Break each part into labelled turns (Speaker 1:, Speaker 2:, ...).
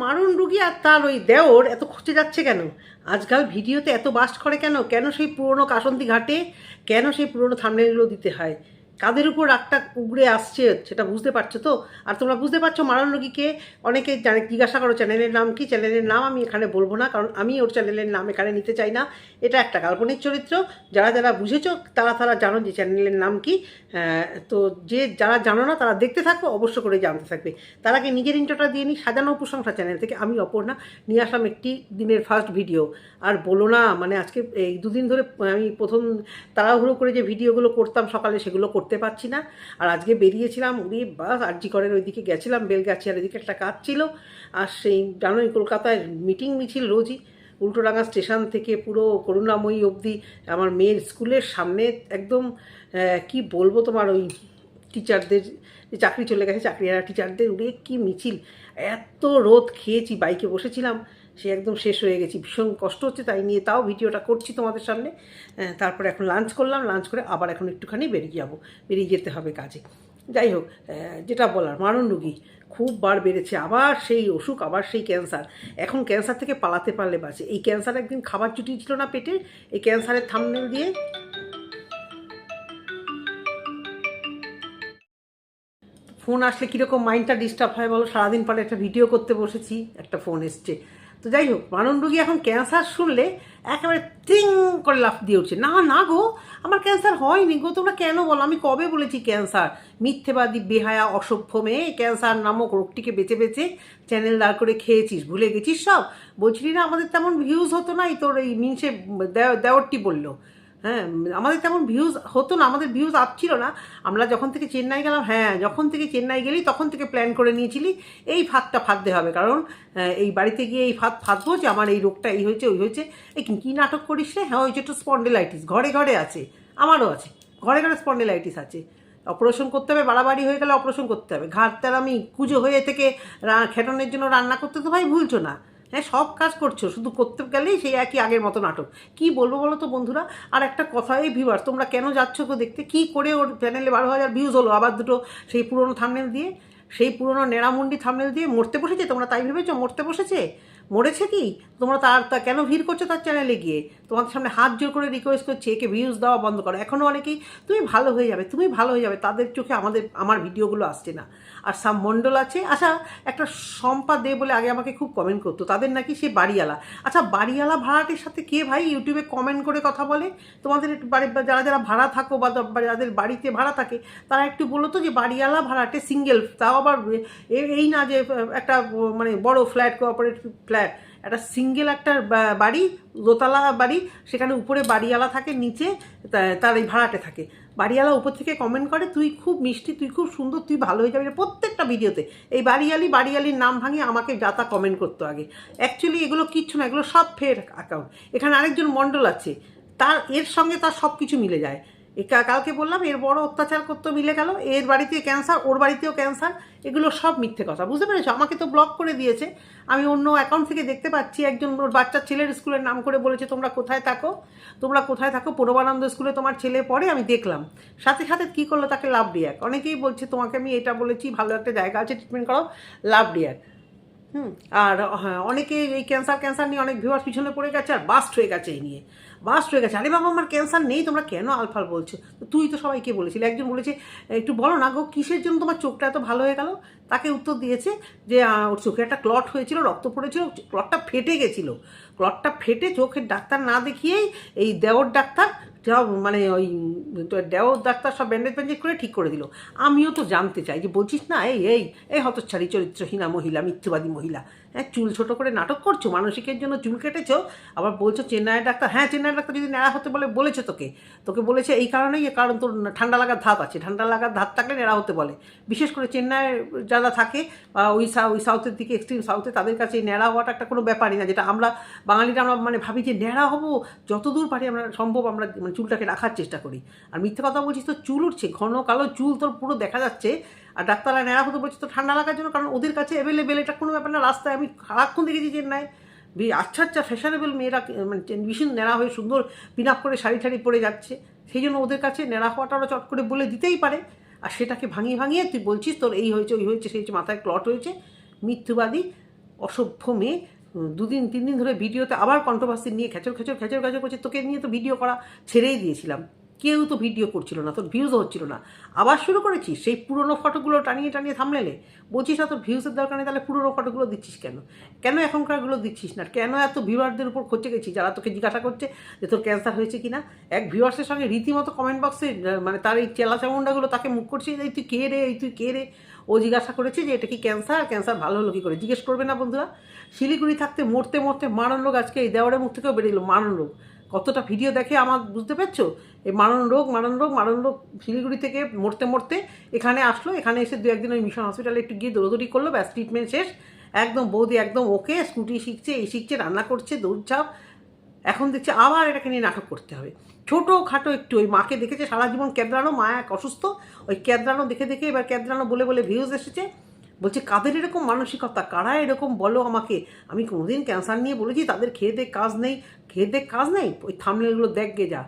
Speaker 1: মারুন রুগী আর তার ওই দেওর এত খুঁজে যাচ্ছে কেন? আজকাল ভিডিওতে এত বাস্ট করে কেন? কেন সেই পুরনো কাসন্তি ঘাটে? কেন সেই পুরনো থামলেগুলো দিতে হয়? কাদের উপর রাগটা উগড়ে আসছে সেটা বুঝতে পারছ তো? আর তোমরা বুঝতে পারছ মারণ রোগীকে? অনেকে জানে জিজ্ঞাসা করো, চ্যানেলের নাম কি? চ্যানেলের নাম আমি এখানে বলব না, কারণ আমি ওর চ্যানেলের নাম এখানে নিতে চাই না। এটা একটা কাল্পনিক চরিত্র। যারা যারা বুঝেছ, তারা তারা জানো যে চ্যানেলের নাম কি। তো যে যারা জানো না, তারা দেখতে থাকো, অবশ্য করে জানতে থাকবে। তার আগে নিজের ইন্টোটা দিয়ে নিই সাজানো প্রশংসা চ্যানেল থেকে আমি অপর্ণা নিয়ে আসলাম একটি দিনের ফার্স্ট ভিডিও আর বলো না মানে আজকে এই দুদিন ধরে আমি প্রথম তাড়াহুড়ো করে যে ভিডিওগুলো করতাম সকালে, সেগুলো করতে পারছি না। আর আজকে বেরিয়েছিলাম উড়ি বাস আরজি করের ওইদিকে গেছিলাম বেলগাছি আর এদিকে একটা কাজ ছিল। আর সেই জানোই কলকাতায় মিটিং মিছিল রোজই। উল্টোডাঙ্গা স্টেশন থেকে পুরো করুণাময়ী অবধি আমার মেয়ের স্কুলের সামনে একদম কি বলব তোমার ওই টিচারদের যে চাকরি চলে গেছে, চাকরিহারা টিচারদের উড়ে কি মিছিল। এত রোদ খেয়েছি বাইকে বসেছিলাম। সে একদম শেষ হয়ে গেছি। ভীষণ কষ্ট হচ্ছে তাই নিয়ে তাও ভিডিওটা করছি তোমাদের সামনে। তারপরে এখন লাঞ্চ করলাম লাঞ্চ করে আবার এখন একটুখানি বেরিয়ে যাব। বেরিয়ে যেতে হবে কাজে। যাই হোক যেটা বলার, মারণ রুগী খুব বার বেড়েছে। আবার সেই অসুখ, আবার সেই ক্যান্সার এখন ক্যান্সার থেকে পালাতে পারলে বাঁচে। এই ক্যান্সার একদিন খাবার জুটিয়েছিল না পেটে, এই ক্যান্সারের থামনেল দিয়ে ফোন আসলে কীরকম মাইন্ডটা ডিস্টার্ব হয় বলো? সারাদিন পরে একটা ভিডিও করতে বসেছি, একটা ফোন এসছে। তো যাই হোক মানন রোগী এখন ক্যান্সার শুনলে একেবারে তিং করে লাফ দিয়ে উঠছে। না না গো, আমার ক্যান্সার হয়নি গো, তোমরা কেন বলো? আমি কবে বলেছি ক্যান্সার মিথ্যেবাদী, বেহায়া, অসভ্য মেয়ে ক্যান্সার নামক রোগটিকে বেছে বেছে চ্যানেল দাঁড় করে খেয়েছিস, ভুলে গেছিস সব? বলছিলি না, আমাদের তেমন ভিউজ হতো না, এই তোর এই মিনসে দেওয়ারটি বলল। হ্যাঁ আমাদের তেমন ভিউজ হতো না, আমাদের ভিউজ আপ ছিল না। আমরা যখন থেকে চেন্নাই গেলাম হ্যাঁ যখন থেকে চেন্নাই গেলি, তখন থেকে প্ল্যান করে নিয়েছিলি, এই ফাঁদটা ফাঁদতে হবে। কারণ এই বাড়িতে গিয়ে এই ফাঁদ ফাঁদবো যে আমার এই রোগটা এই হয়েছে, ওই হয়েছে। এই কি- নাটক করিস রে? হ্যাঁ হয়েছে একটু স্পন্ডিলাইটিস ঘরে ঘরে আছে, আমারও আছে, ঘরে ঘরে স্পন্ডিলাইটিস আছে। অপারেশন করতে হবে, বাড়াবাড়ি হয়ে গেলে অপারেশন করতে হবে। ঘাট আমি কুজো হয়ে থেকে খেটানোর জন্য রান্না করতে তো ভাই ভুলছো না। হ্যাঁ সব কাজ করছ, শুধু করতে গেলেই সেই একই আগের মতো নাটক। কি বলব বলো তো বন্ধুরা? আর একটা কথা, এই ভিউয়ার তোমরা কেন যাচ্ছ গো দেখতে? কি করে ওর চ্যানেলে বারো হাজার ভিউজ হলো? আবার দুটো সেই পুরনো থামনেল দিয়ে, সেই পুরনো নেড়ামুন্ডি থামনেল দিয়ে মরতে বসেছে? তোমরা তাই ভেবেছো? মরতে বসেছে? মরেছে কি? তোমরা তার, তা কেন ভিড় করছ তার চ্যানেলে গিয়ে? তোমাদের সামনে হাত জোর করে রিকোয়েস্ট করছি, একে ভিউজ দেওয়া বন্ধ করো। এখনও অনেকেই, তুমি ভালো হয়ে যাবে, তুমি ভালো হয়ে যাবে, তাদের চোখে আমাদের, আমার ভিডিওগুলো আসছে না। আর সাম মণ্ডল আছে। আচ্ছা একটা সম্পা দে বলে আগে আমাকে খুব কমেন্ট করতো। তাদের নাকি সে বাড়িওয়ালা। আচ্ছা বাড়িওয়ালা ভাড়াটির সাথে কে ভাই ইউটিউবে কমেন্ট করে কথা বলে? তোমাদের বাড়ি যারা যারা ভাড়া থাকো বা যাদের বাড়িতে ভাড়া থাকে, তারা একটু বলো তো যে বাড়িওয়ালা ভাড়াটে সিঙ্গেল তাও আবার এই না যে একটা মানে বড় ফ্ল্যাট কোঅপারেটিভ ফ্ল্যাট একটা সিঙ্গেল একটা বাড়ি, দোতলা বাড়ি, সেখানে উপরে বাড়িওয়ালা থাকে, নিচে তার এই ভাড়াটে থাকে। বাড়িওয়ালা উপর থেকে কমেন্ট করে, তুই খুব মিষ্টি, তুই খুব সুন্দর, তুই ভালো হয়ে যাবি। প্রত্যেকটা ভিডিওতে। এই বাড়িয়ালি বাড়িয়ালির নাম ভাঙিয়ে আমাকে যাতা কমেন্ট করতো আগে। অ্যাকচুয়ালি এগুলো কিচ্ছু না, এগুলো সব ফের অ্যাকাউন্ট এখানে আরেকজন মণ্ডল আছে। তার, এর সঙ্গে তার সব কিছু মিলে যায়। কালকে বললাম, এর বড় অত্যাচার করতে, মিলে গেল। এর বাড়িতে ক্যান্সার ওর বাড়িতেও ক্যান্সার এগুলো সব মিথ্যে কথা। বুঝতে পেরেছ? আমাকে তো ব্লক করে দিয়েছে। আমি অন্য অ্যাকাউন্ট থেকে দেখতে পাচ্ছি, একজন ওর বাচ্চার ছেলের স্কুলের নাম করে বলেছে, তোমরা কোথায় থাকো? তোমরা কোথায় থাকো? পূর্বানন্দ স্কুলে তোমার ছেলে পড়ে, আমি দেখলাম। সাথে সাথে কী করল? তাকে লাভ রিয়াক অনেকেই বলছে, তোমাকে আমি এটা বলেছি, ভালো একটা জায়গা আছে ট্রিটমেন্ট করো লাভ রিয়াক হুম। আর হ্যাঁ অনেকে এই ক্যান্সার ক্যান্সার নিয়ে অনেক ভিউয়ার পিছনে পড়ে গেছে আর বাস্ট হয়ে গেছে এই নিয়ে। বাস্ট হয়ে গেছে। আরে বাবা, আমার ক্যান্সার নেই, তোমরা কেন আলফাল বলছো? তুই তো সবাইকে বলেছিলি। একজন বলেছে, একটু বলো না গো, কিসের জন্য তোমার চোখটা এত ভালো হয়ে গেল? তাকে উত্তর দিয়েছে যে ওর চোখে একটা ক্লট হয়েছিল, রক্ত পড়েছিল ক্লটটা ফেটে গেছিল। ক্লটটা ফেটে চোখের ডাক্তার না দেখিয়েই এই দেওর ডাক্তার যা মানে ওই দেওর ডাক্তার সব ব্যান্ডেজ ব্যান্ডেজ করে ঠিক করে দিল। আমিও তো জানতে চাই যে বলছিস না, এই এই এই হতচ্ছাড়ি চরিত্রহীনা মহিলা, মিথ্যবাদী মহিলা। হ্যাঁ চুল ছোট করে নাটক করছ, মানসিকের জন্য চুল কেটেছো, আবার বলছো চেন্নাইয়ের ডাক্তার হ্যাঁ চেন্নাইয়ের ডাক্তার যদি নেড়া হতে বলে, বলেছে তোকে। তোকে বলেছে এই কারণেই কারণ তোর ঠান্ডা লাগার ধাপ আছে। ঠান্ডা লাগার ধাপ থাকলে নেড়া হতে বলে। বিশেষ করে চেন্নাইয়ের যারা থাকে, বা ওই ওই সাউথের দিকে এক্সট্রিম সাউথে তাদের কাছে ন্যাড়া হওয়াটা একটা কোনো ব্যাপারই না, যেটা আমরা বাঙালিরা আমরা মানে ভাবি যে ন্যাড়া হব, যতদূর পারি আমরা সম্ভব আমরা মানে চুলটাকে রাখার চেষ্টা করি। আর মিথ্যে কথা বলছিস তো চুল উঠছে, ঘন কালো চুল তোর পুরো দেখা যাচ্ছে। আর ডাক্তাররা ন্যাড়া হতে বলছে তো ঠান্ডা লাগার জন্য, কারণ ওদের কাছে অ্যাভেলেবেল এটা কোনো ব্যাপার না, রাস্তায় আমি সারাক্ষণ দেখেছি চেন্নাই বি- আচ্ছা আচ্ছা ফ্যাশনেবল মেয়েরা মানে ভীষণ ন্যাড়া হয়ে সুন্দর পিন আপ করে শাড়ি ঠাড়ি পরে যাচ্ছে। সেই জন্য ওদের কাছে ন্যাড়া হওয়াটা ওরা চট করে বলে দিতেই পারে। আর সেটাকে ভাঙিয়ে ভাঙিয়ে তুই বলছিস তোর এই হয়েছে, ওই হয়েছে, সেই হয়েছে, মাথায় ক্লট হয়েছে। মিথ্যুবাদী, অসভ্য মেয়ে দুদিন তিন দিন ধরে ভিডিওতে আবার কন্ট্রোভার্সি নিয়ে খেচর খেচর খেচর খেচর করছে। তোকে নিয়ে তো ভিডিও করা ছেড়েই দিয়েছিলাম। কেউ তো ভিডিও করছিল না, তোর ভিউজও হচ্ছিল না। আবার শুরু করেছিস? সেই পুরনো ফটোগুলো টানিয়ে টানিয়ে থামলেলে? বলছিস না তোর ভিউজের দরকার নেই, তাহলে পুরনো ফটোগুলো দিচ্ছিস কেন? কেন এখনকারগুলো দিচ্ছিস না? কেন এত ভিউয়ারদের উপর খরচে গেছিস? যারা তোকে জিজ্ঞাসা করছে যে তোর ক্যান্সার হয়েছে কিনা? এক ভিউয়ার্সের সঙ্গে রীতিমতো কমেন্ট বক্সে মানে তার এই চেলা চামুন্ডাগুলো তাকে মুখ করছে, এই তুই কে রে? এই তুই কে রে? ও জিজ্ঞাসা করেছে যে, এটা কি ক্যান্সার ক্যান্সার ভালো হলো কী করে? জিজ্ঞেস করবে না বন্ধুরা। শিলিগুড়ি থাকতে, মরতে মরতে মারণ রোগ আজকে এই দেওয়ারের মুখ থেকেও বেরিয়ে মারণ রোগ। কতটা ভিডিও দেখে আমার বুঝতে পারছ? এই মারণ রোগ মারণ রোগ মারণ রোগ শিলিগুড়ি থেকে মরতে মরতে এখানে আসলো, এখানে এসে দু একদিন ওই মিশন হসপিটালে একটু গিয়ে দৌড়দৌড়ি করল, ব্যাস ট্রিটমেন্ট শেষ। একদম বৌদি একদম ওকে স্কুটি শিখছে, এই শিখছে, রান্না করছে দৌড়ঝাঁপ এখন দেখছে আবার এটাকে নিয়ে নাটক করতে হবে। ছোটো খাটো একটু, ওই মাকে দেখেছে, সারা জীবন ক্যাদরানো মা এক অসুস্থ, ওই ক্যাদরানো দেখে দেখে এবার ক্যাদরানো বলে বলে ভিউজ এসেছে। বলছে, কাদের এরকম মানসিকতা? কারা এরকম? বলো আমাকে। আমি কোনোদিন ক্যান্সার নিয়ে বলেছি, তাদের খেয়ে দেখ কাজ নেই, খেয়ে দেখ কাজ নেই? ওই থামলেগুলো দেখ গে যা।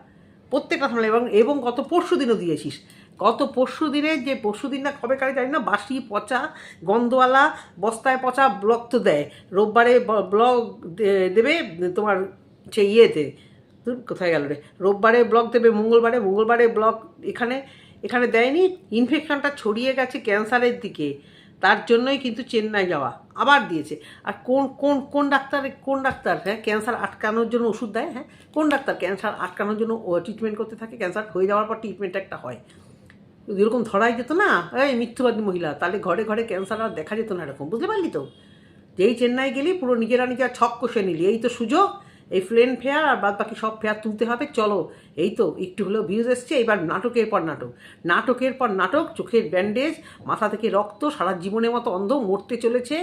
Speaker 1: প্রত্যেকটা থামলে এবং এবং গত পরশু দিনও দিয়েছিস। গত পরশু দিনে যে পরশু দিন না কবে কারে জানি না বাসি পচা, গন্ধওয়ালা, বস্তায় পচা ব্লক তো দেয়। রোববারে ব্লক দেবে তোমার সে ইয়েতে। কোথায় গেল রে? রোববারে ব্লক দেবে, মঙ্গলবারে মঙ্গলবারে ব্লক এখানে এখানে দেয়নি। ইনফেকশনটা ছড়িয়ে গেছে ক্যান্সারের দিকে। তার জন্যই কিন্তু চেন্নাই যাওয়া, আবার দিয়েছে। আর কোন কোন কোন ডাক্তার কোন ডাক্তার হ্যাঁ ক্যান্সার আটকানোর জন্য ওষুধ দেয় হ্যাঁ কোন ডাক্তার ক্যান্সার আটকানোর জন্য ট্রিটমেন্ট করতে থাকে, ক্যান্সার হয়ে যাওয়ার পর ট্রিটমেন্ট একটা হয়। যদি এরকম ধরাই যেত না, এই মিথ্যুবাদী মহিলা, তাহলে ঘরে ঘরে ক্যান্সার আর দেখা যেত না এরকম, বুঝতে পারলি তো? যেই চেন্নাই গেলি, পুরো নিজেরা নিজেরা ছক কষে নিলি, এই তো সুযোগ এই প্লেন ফেয়ার আর বাদ বাকি সব ফেয়ার তুলতে হবে। চলো, এই তো, একটু হলেও ভিউজ এসছে, এবার নাটকের পর নাটক। নাটকের পর নাটক, চোখের ব্যান্ডেজ, মাথা থেকে রক্ত, সারা জীবনের মতো অন্ধ মরতে চলেছে।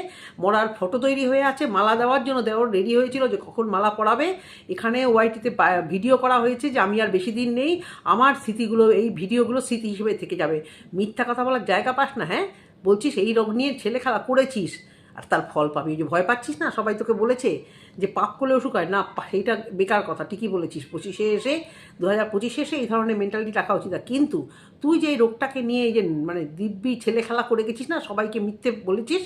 Speaker 1: মরার ফটো তৈরি হয়ে আছে, মালা দেওয়ার জন্য দেওয়ার রেডি হয়েছিল যে কখন মালা পড়াবে এখানে ওয়াইটিতে ভিডিও করা হয়েছে যে আমি আর বেশি দিন নেই, আমার স্মৃতিগুলো, এই ভিডিওগুলো স্মৃতি হিসেবে থেকে যাবে। মিথ্যা কথা বলার জায়গা পাস না হ্যাঁ? বলছিস, এই রোগ নিয়ে ছেলে খেলা করেছিস, আর তার ফল পাবি। যে ভয় পাচ্ছিস না? সবাই তোকে বলেছে। যে পাপ করলে অসুখ হয়। না সেইটা বেকার কথা, ঠিকই বলেছিস। পঁচিশে এসে দু হাজার পঁচিশে এসে এই ধরনের মেন্টালিটি রাখা উচিত। না কিন্তু তুই যে এই রোগটাকে নিয়ে এই যে মানে দিব্যি ছেলে খেলা করে গেছিস না, সবাইকে মিথ্যে বলেছিস,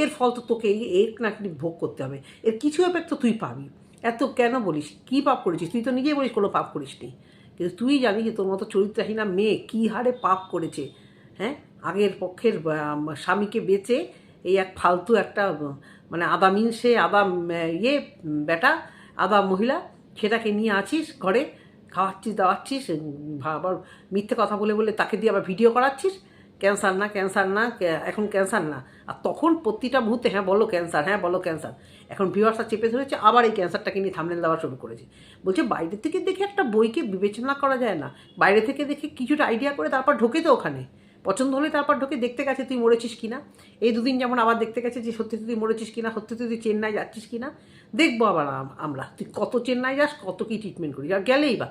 Speaker 1: এর ফল তো তোকে এই এর নাকি ভোগ করতে হবে। এর কিছু এফেক্ট তো তুই পাবি। এত কেন বলিস? কী পাপ করেছিস? তুই তো নিজেই বলিস কোনো পাপ করিসনি। কিন্তু তুই জানিস যে তোর মতো চরিত্রহীনা মেয়ে কী হারে পাপ করেছে হ্যাঁ? আগের পক্ষের স্বামীকে বেচে এই এক ফালতু একটা মানে আদা মিনসে আদা ইয়ে বেটা আদা মহিলা, সেটাকে নিয়ে আছিস ঘরে, খাওয়াচ্ছিস, দাওয়াচ্ছিস আবার মিথ্যে কথা বলে বলে তাকে দিয়ে আবার ভিডিও করাচ্ছিস ক্যান্সার না ক্যান্সার না এখন ক্যান্সার না। আর তখন প্রতিটা মুহূর্তে হ্যাঁ বলো ক্যান্সার হ্যাঁ বলো ক্যান্সার এখন ভিউয়ার্সরা চেপে ধরেছে, আবার এই ক্যান্সারটাকে নিয়ে থামলেন দেওয়া শুরু করেছে। বলছে, বাইরে থেকে দেখে একটা বইকে বিবেচনা করা যায় না। বাইরে থেকে দেখে কিছুটা আইডিয়া করে তারপর ঢোকে তো ওখানে। পছন্দ হলে তারপর ঢোকে দেখতে গেছে তুই মরেছিস কিনা। এই দুদিন যেমন আবার দেখতে গেছে যে সত্যি তুই মরেছিস কিনা, সত্যি তুই চেন্নাই যাচ্ছিস কিনা। দেখব আবার আমরা। তুই কত চেন্নাই যাস, কত কি ট্রিটমেন্ট করিস। আর গেলেই বা।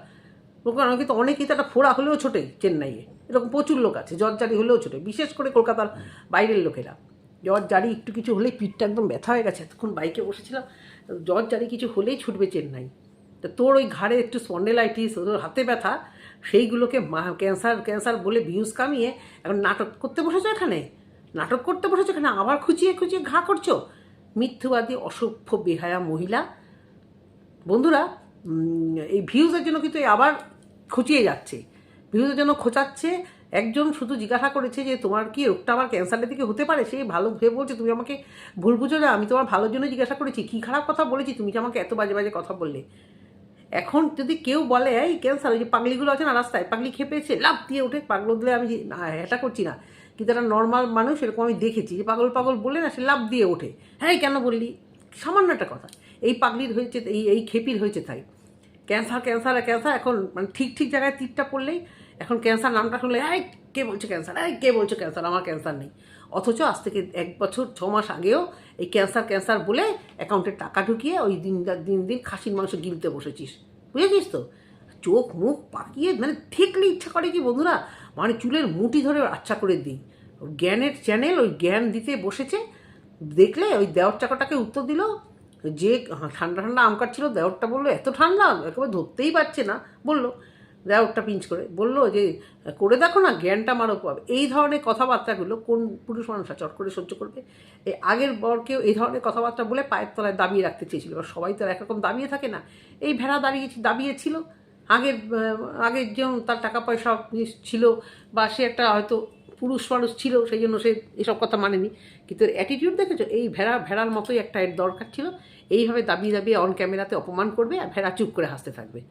Speaker 1: ওখানে কিন্তু অনেকেই তো একটা ফোড়া হলেও ছোটে চেন্নাইয়ে। এরকম প্রচুর লোক আছে জ্বর জারি হলেও ছোটে। বিশেষ করে কলকাতার বাইরের লোকেরা। জ্বর জারি একটু কিছু হলেই পিঠটা একদম ব্যথা হয়ে গেছে। এতক্ষণ বাইকে বসেছিলাম। জ্বর জারি কিছু হলেই ছুটবে চেন্নাই। তা তোর ওই ঘাড়ে একটু স্পন্ডেলাইটিস হাতে ব্যথা সেইগুলোকে মা- ক্যান্সার ক্যান্সার বলে ভিউজ কামিয়ে এখন নাটক করতে বসেছো এখানে? নাটক করতে বসেছো এখানে? আবার খুঁচিয়ে খুঁচিয়ে ঘা করছ? মিথ্যুবাদী, অসভ্য, বেহায়া মহিলা। বন্ধুরা এই ভিউজের জন্য কিন্তু আবার খুঁচিয়ে যাচ্ছে। ভিউজের জন্য খোঁচাচ্ছে। একজন শুধু জিজ্ঞাসা করেছে যে, তোমার কি রোগটা আমার ক্যান্সারের দিকে হতে পারে? সে ভালো ভেবে বলছে, তুমি আমাকে ভুল বুঝো না, আমি তোমার ভালোর জন্য জিজ্ঞাসা করেছি। কী খারাপ কথা বলেছি? তুমি যে আমাকে এত বাজে বাজে কথা বললে। এখন যদি কেউ বলে, এই ক্যান্সার ওই যে পাগলিগুলো আছে না রাস্তায়, পাগলি খেপেছে লাভ দিয়ে ওঠে পাগল দিলে আমি এটা করছি না। কিন্তু একটা নর্মাল মানুষ, এরকম আমি দেখেছি যে পাগল পাগল বলে না, সে লাভ দিয়ে ওঠে। হ্যাঁ কেন বললি? সামান্য একটা কথা। এই পাগলির হয়েছে, এই এই খেপির হয়েছে তাই। ক্যান্সার ক্যান্সার ক্যান্সার, এখন মানে ঠিক ঠিক জায়গায় তীরটা পড়লেই এখন ক্যান্সার নামটা শুনলে, এই, কে বলছে ক্যান্সার? এই, কে বলছে ক্যান্সার? আমার ক্যান্সার নেই। অথচ আজ থেকে এক বছর, ছ মাস আগেও এই ক্যান্সার ক্যান্সার বলে অ্যাকাউন্টে টাকা ঢুকিয়ে ওই দিন দিন দিন খাসির মাংস গিলতে বসেছিস। বুঝেছিস তো? চোখ, মুখ পাকিয়ে মানে ঠেকলে ইচ্ছা করে কি বন্ধুরা? মানে চুলের মুঠি ধরে আচ্ছা করে দিই। জ্ঞানের চ্যানেল ওই জ্ঞান দিতে বসেছে। দেখলে ওই দেওয়ার চাকাটাকে উত্তর দিল। যে ঠান্ডা ঠান্ডা আম কাটছিল, দেওয়ারটা বলল, এত ঠান্ডা? একেবারে ধরতেই পারছে না, বলল। দেওরটা পিঞ্চ করে। বলল যে, করে দেখো না, জ্ঞানটা মারও পাবে এই ধরনের কথাবার্তাগুলো কোন পুরুষ মানুষরা চট করে সহ্য করবে? এই আগের বরকেও এই ধরনের কথাবার্তা বলে পায়ের তলায় দাবিয়ে রাখতে চেয়েছিল। এবার সবাই তো আর একরকম দাবিয়ে থাকে না। এই ভেড়া দাঁড়িয়ে দাবিয়েছিল আগের আগের যেমন তার টাকা পয়সা ছিল বা সে একটা হয়তো পুরুষ মানুষ ছিল, সেই জন্য সে এসব কথা মানেনি। কিন্তু অ্যাটিটিউড দেখেছ? এই ভেড়া, ভেড়ার মতোই একটা এর দরকার ছিল। এইভাবে দাবিয়ে দাবিয়ে অন ক্যামেরাতে অপমান করবে আর ভেড়া চুপ করে হাসতে থাকবে।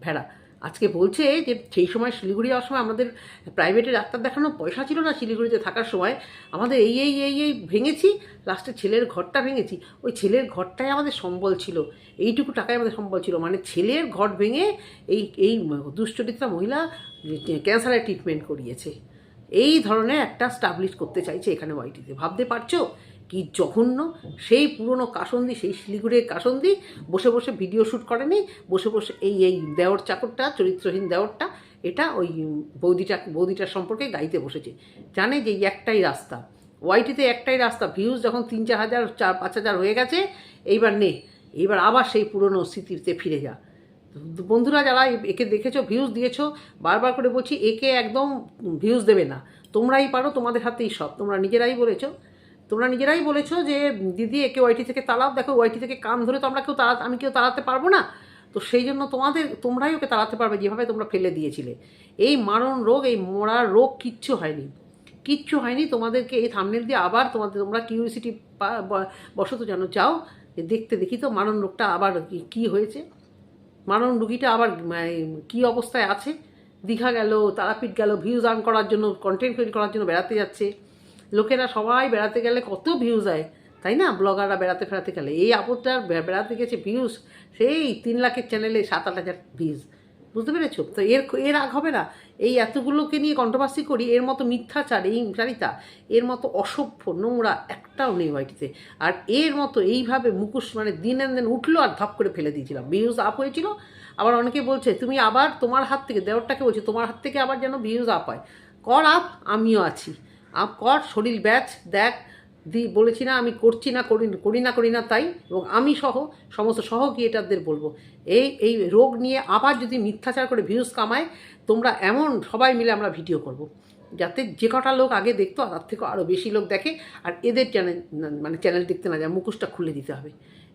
Speaker 1: ভেড়া। আজকে বলছে যে সেই সময় শিলিগুড়ি যাওয়ার সময় আমাদের প্রাইভেটে ডাক্তার দেখানো পয়সা ছিল না শিলিগুড়িতে থাকার সময়। আমাদের এই এই এই এই ভেঙেছি লাস্টে ছেলের ঘরটা ভেঙেছি। ওই ছেলের ঘরটাই আমাদের সম্বল ছিল। এইটুকু টাকাই আমাদের সম্বল ছিল। মানে ছেলের ঘর ভেঙে এই এই দুশ্চরিত্রা মহিলা ক্যান্সারের ট্রিটমেন্ট করিয়েছে। এই ধরনের একটা স্টাবলিশ করতে চাইছে এখানে ওয়াইটিতে ভাবতে পারছ? কি জঘন্য? সেই পুরনো কাসন্দি, সেই শিলিগুড়ির কাসন্দি বসে বসে ভিডিও শ্যুট করেনি, বসে বসে এই এই দেওর চাকরটা, চরিত্রহীন দেওরটা, এটা ওই বৌদিটা, বৌদিটার সম্পর্কে গাইতে বসেছে। জানে যে একটাই রাস্তা। ওয়াইটিতে একটাই রাস্তা। ভিউজ যখন তিন, চার হাজার, চার, পাঁচ হাজার হয়ে গেছে, এইবার নে। এইবার আবার সেই পুরনো স্মৃতিতে ফিরে যা। বন্ধুরা যারা একে দেখেছ ভিউজ দিয়েছ, বারবার করে বলছি, একে একদম ভিউজ দেবে না। তোমরাই পারো, তোমাদের হাতেই সব। তোমরা নিজেরাই বলেছ তোমরা নিজেরাই বলেছ যে, দিদি, একে ওয়াইটি থেকে তালাও দেখো ওয়াইটি থেকে কান ধরে তো আমরা কেউ তাড়া, আমি কেউ তাড়াতে পারব না। তো সেই জন্য তোমাদের, তোমরাই ওকে তাড়াতে পারবে যেভাবে তোমরা ফেলে দিয়েছিলে। এই মারণ রোগ, এই মরার রোগ কিচ্ছু হয়নি। কিচ্ছু হয়নি। তোমাদেরকে এই থামনেল দিয়ে আবার তোমাদের, তোমরা কিউরিসিটি বশত যেন চাও দেখতে দেখি তো মারণ রোগটা আবার কি- হয়েছে? মারণ রুগীটা আবার কি অবস্থায় আছে? দীঘা গেল, তারাপীঠ গেল ভিউজ আর্ন করার জন্য কন্টেন্ট ক্রিয়েট করার জন্য বেড়াতে যাচ্ছে। লোকেরা সবাই বেড়াতে গেলে কত ভিউজ হয় তাই না? ব্লগাররা বেড়াতে ফেরাতে গেলে। এই আপদটার বেড়াতে গেছে ভিউজ সেই তিন লাখের চ্যানেলে সাত আট হাজার ভিউজ বুঝতে পেরেছ? তো এর এর আগ হবে না। এই এতগুলোকে নিয়ে কন্ট্রোভার্সি করি, এর মতো মিথ্যাচার, এই চারিতা এর মতো অসভ্য নোংরা একটাও নেই ওয়াইটিতে আর এর মতো এইভাবে মুখোশ মানে দিন এন দিন উঠল আর ধপ করে ফেলে দিয়েছিলাম। ভিউজ আপ হয়েছিল। আবার অনেকে বলছে, তুমি আবার তোমার হাত থেকে দেওয়ারটাকে বলছি, তোমার হাত থেকে আবার যেন ভিউজ আপ হয়। কর আপ আমিও আছি। কর, শরীর ব্যাচ, দেখ, দি, বলেছি না, আমি করছি না, করি করি না করি না, তাই, এবং আমি সহ, সমস্ত সহ ক্রিয়েটারদের বলব, এই এই রোগ নিয়ে আবার যদি মিথ্যাচার করে ভিউজ কামায়, তোমরা এমন সবাই মিলে আমরা ভিডিও করব। যাতে যে কটা লোক আগে দেখতো, তার থেকে আরও বেশি লোক দেখে, আর এদের চ্যানেল মানে চ্যানেল দেখতে না যায়, মুখোশটা খুলে দিতে হবে,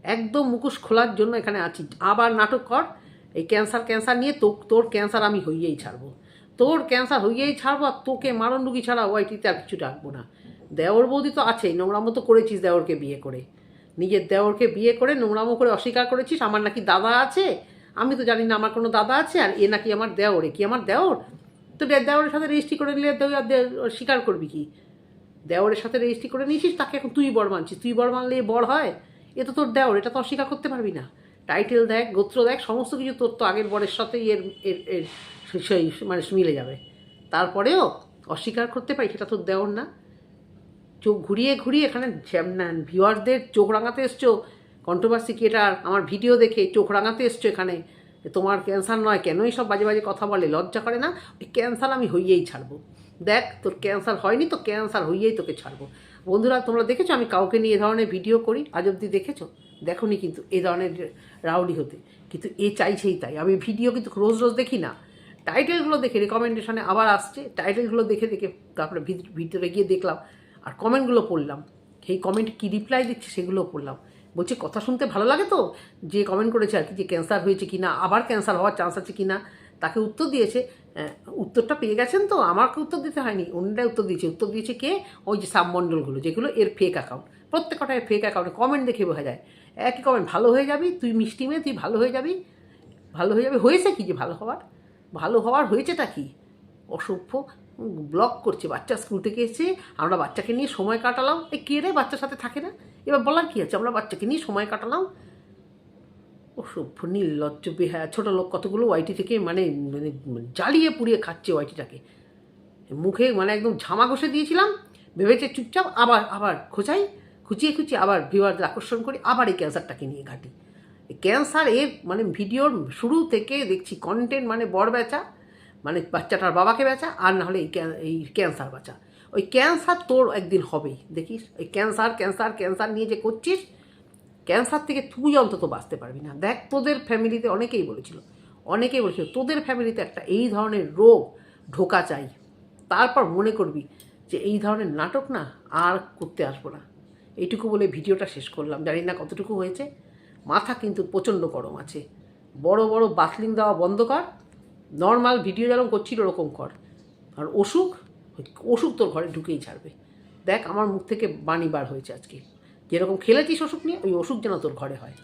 Speaker 1: একদম মুখোশ খোলার জন্য এখানে আছি, আবার নাটক কর, এই ক্যান্সার ক্যান্সার নিয়ে তো তোর ক্যান্সার আমি হইয়েই ছাড়বো তোর ক্যান্সার হইয়েই ছাড়বো আর তোকে মারণ রুগী ছাড়া ওয়াইটিতে আর কিছু ডাকবো না। দেওর বৌদি তো আছেই, নোংরামো তো করেছিস দেওরকে বিয়ে করে। নিজের দেওরকে বিয়ে করে নোংরামো করে অস্বীকার করেছিস, আমার নাকি দাদা আছে? আমি তো জানি না আমার কোনো দাদা আছে আর এ নাকি আমার দেওর, এ কি আমার দেওর? তো দেওরের সাথে রেজিস্ট্রি করে নিলে স্বীকার করবি কি? দেওরের সাথে রেজিস্ট্রি করে নিয়েছিস, তাকে এখন তুই বর মানছিস, তুই বর মানলে বর হয়? এ তো তোর দেওর, এটা তো অস্বীকার করতে পারবি না। টাইটেল দেখ, গোত্র দেখ, সমস্ত কিছু তোর তো আগের বরের সাথেই এর এর এর সেই মানে মিলে যাবে। তারপরেও অস্বীকার করতে পারি, সেটা তোর দেওয়ার না। চোখ ঘুরিয়ে ঘুরিয়ে এখানে ভিউয়ারদের চোখ রাঙাতে এসছো কন্ট্রোভার্সি ক্রিয়েটার আমার ভিডিও দেখে চোখ রাঙাতে এসছো এখানে। তোমার ক্যান্সার নয়, কেনই সব বাজে বাজে কথা বলে, লজ্জা করে না? ওই ক্যান্সার আমি হইয়েই ছাড়বো। দেখ, তোর ক্যান্সার হয়নি তো ক্যান্সার হইয়েই তোকে ছাড়বো। বন্ধুরা, তোমরা দেখেছ? আমি কাউকে নিয়ে এ ধরনের ভিডিও করি? আজ অব্দি দেখেছ? দেখোনি কিন্তু এ ধরনের রাউডি হতে। কিন্তু এ চাইছেই তাই। আমি ভিডিও কিন্তু রোজ রোজ দেখি না। টাইটেলগুলো দেখে রেকমেন্ডেশনে আবার আসছে। টাইটেলগুলো দেখে দেখে তারপরে ভিত- ভিতরে গিয়ে দেখলাম আর কমেন্টগুলো পড়লাম। সেই কমেন্ট কী রিপ্লাই দিচ্ছে সেগুলো পড়লাম। বলছে, কথা শুনতে ভালো লাগে তো? যে কমেন্ট করেছে আর কি, যে ক্যান্সার হয়েছে কি না আবার ক্যান্সার হওয়ার চান্স আছে কি না তাকে উত্তর দিয়েছে উত্তরটা পেয়ে গেছেন তো, আমাকে উত্তর দিতে হয়নি অন্যরাই উত্তর দিয়েছে। উত্তর দিয়েছে কে? ওই যে সাবমণ্ডলগুলো যেগুলো এর ফেক অ্যাকাউন্ট প্রত্যেকটা এর ফেক অ্যাকাউন্টে কমেন্ট দেখে বোঝা যায়। একই কমেন্ট ভালো হয়ে যাবি, তুই মিষ্টি মেয়ে, তুই ভালো হয়ে যাবি। ভালো হয়ে যাবে? হয়েছে কি যে ভালো হওয়ার? ভালো হওয়ার হয়েছেটা কি? অসভ্য ব্লক করছে, বাচ্চা স্কুল থেকে এসে আমরা বাচ্চাকে নিয়ে সময় কাটালাম। এই কে রে, বাচ্চার সাথে থাকে না? এবার বলার কী আছে? আমরা বাচ্চাকে নিয়ে সময় কাটালাম? অসভ্য নির্লজ্জ বেহা ছোটো লোক কতগুলো ওয়াইটি থেকে মানে মানে জ্বালিয়ে পুড়িয়ে খাচ্ছে ওয়াইটিটাকে। মুখে মানে একদম ঝামা ঘষে দিয়েছিলাম, ভেবেছে চুপচাপ আবার আবার খোঁচাই, খুঁচিয়ে খুঁচিয়ে আবার ভিউয়ারদের আকর্ষণ করি, আবার এই ক্যান্সারটাকে নিয়ে ঘাটি। ক্যান্সার এর মানে ভিডিওর শুরু থেকে দেখছি কন্টেন্ট মানে বড় বেচা মানে বাচ্চাটার বাবাকে বেচা, আর না হলে এই এই ক্যান্সার বাঁচা। ওই ক্যান্সার তোর একদিন হবেই, দেখিস? ওই ক্যান্সার ক্যান্সার ক্যান্সার নিয়ে যে করছিস ক্যান্সার থেকে তুই অন্তত বাঁচতে পারবি না। দেখ, তোদের ফ্যামিলিতে অনেকেই বলেছিল, অনেকেই বলছিল, তোদের ফ্যামিলিতে একটা এই ধরনের রোগ ঢোকা চাই। তারপর মনে করবি যে এই ধরনের নাটক না আর করতে আসব না। এইটুকু বলে ভিডিওটা শেষ করলাম। জানি না কতটুকু হয়েছে। মাথা কিন্তু প্রচণ্ড গরম আছে। বড় বড় বাথলিং দেওয়া বন্ধ কর। নর্মাল ভিডিও যেরকম করছিল, ওরকম কর। আর অসুখ অসুখ তোর ঘরে ঢুকেই ছাড়বে। দেখ, আমার মুখ থেকে বাণী বার হয়েছে আজকে। যেরকম খেলেছিস অসুখ নিয়ে ওই অসুখ যেন তোর ঘরে হয়।